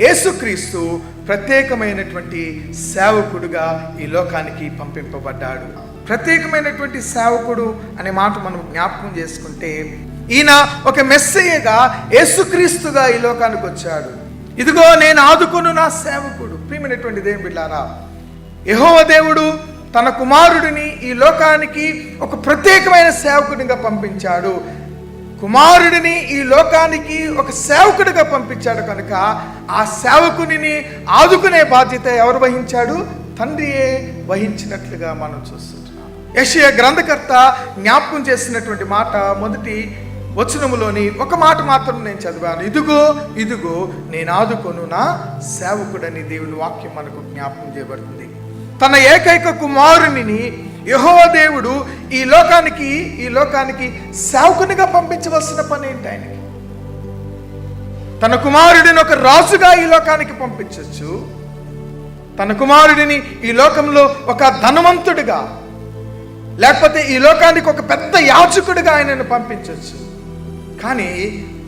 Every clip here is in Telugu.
యేసుక్రీస్తు ప్రత్యేకమైనటువంటి సేవకుడుగా ఈ లోకానికి పంపింపబడ్డాడు. ప్రత్యేకమైనటువంటి సేవకుడు అనే మాట మనం జ్ఞాపకం చేసుకుంటే ఈయన ఒక మెస్సయ్యగా యేసుక్రీస్తుగా ఈ లోకానికి వచ్చాడు. ఇదిగో నేను ఆదుకును నా సేవకుడు. ప్రియమైనటువంటి దేవుని బిడ్డారా యహోవ దేవుడు తన కుమారుడిని ఈ లోకానికి ఒక ప్రత్యేకమైన సేవకుడిగా పంపించాడు. కుమారుడిని ఈ లోకానికి ఒక సేవకుడిగా పంపించాడు కనుక ఆ సేవకునిని ఆదుకునే బాధ్యత ఎవరు వహించాడు? తండ్రియే వహించినట్లుగా మనం చూస్తుంటున్నాం. యషయ గ్రంథకర్త జ్ఞాపకం చేసినటువంటి మాట మొదటి వచనములోని ఒక మాట మాత్రం నేను చదివాను. ఇదిగో ఇదిగో నేను ఆదుకొను నా సేవకుడని దేవుని వాక్యం మనకు జ్ఞాపకం చేయబడుతుంది. తన ఏకైక కుమారుని యహోవ దేవుడు ఈ లోకానికి ఈ లోకానికి సేవకునిగా పంపించవలసిన పని ఏంటి ఆయనకి? తన కుమారుడిని ఒక రాజుగా ఈ లోకానికి పంపించవచ్చు తన కుమారుడిని ఈ లోకంలో ఒక ధనవంతుడిగా లేకపోతే ఈ లోకానికి ఒక పెద్ద యాచకుడిగా ఆయనను పంపించవచ్చు కానీ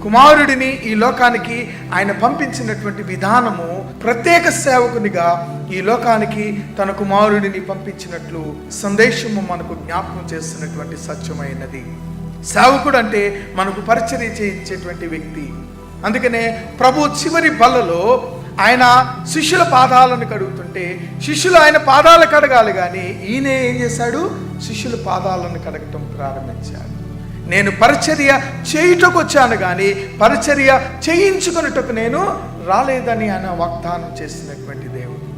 కుమారుడిని ఈ లోకానికి ఆయన పంపించినటువంటి విధానము ప్రత్యేక సేవకునిగా ఈ లోకానికి తన కుమారుడిని పంపించినట్లు సందేశము మనకు జ్ఞాపకం చేస్తున్నటువంటి సత్యమైనది. సేవకుడు అంటే మనకు పరిచర్య చేయించేటువంటి వ్యక్తి. అందుకనే ప్రభు చివరి బలలో ఆయన శిష్యుల పాదాలను కడుగుతుంటే శిష్యులు ఆయన పాదాలు కడగాలి కానీ ఈయన ఏం చేశాడు? శిష్యుల పాదాలను కడగటం ప్రారంభించాడు. నేను పరిచర్య చేయుటకు వచ్చాను కానీ పరిచర్య చేయించుకున్నటకు నేను రాలేదని ఆయన వాగ్దానం చేసినటువంటి దేవుడు.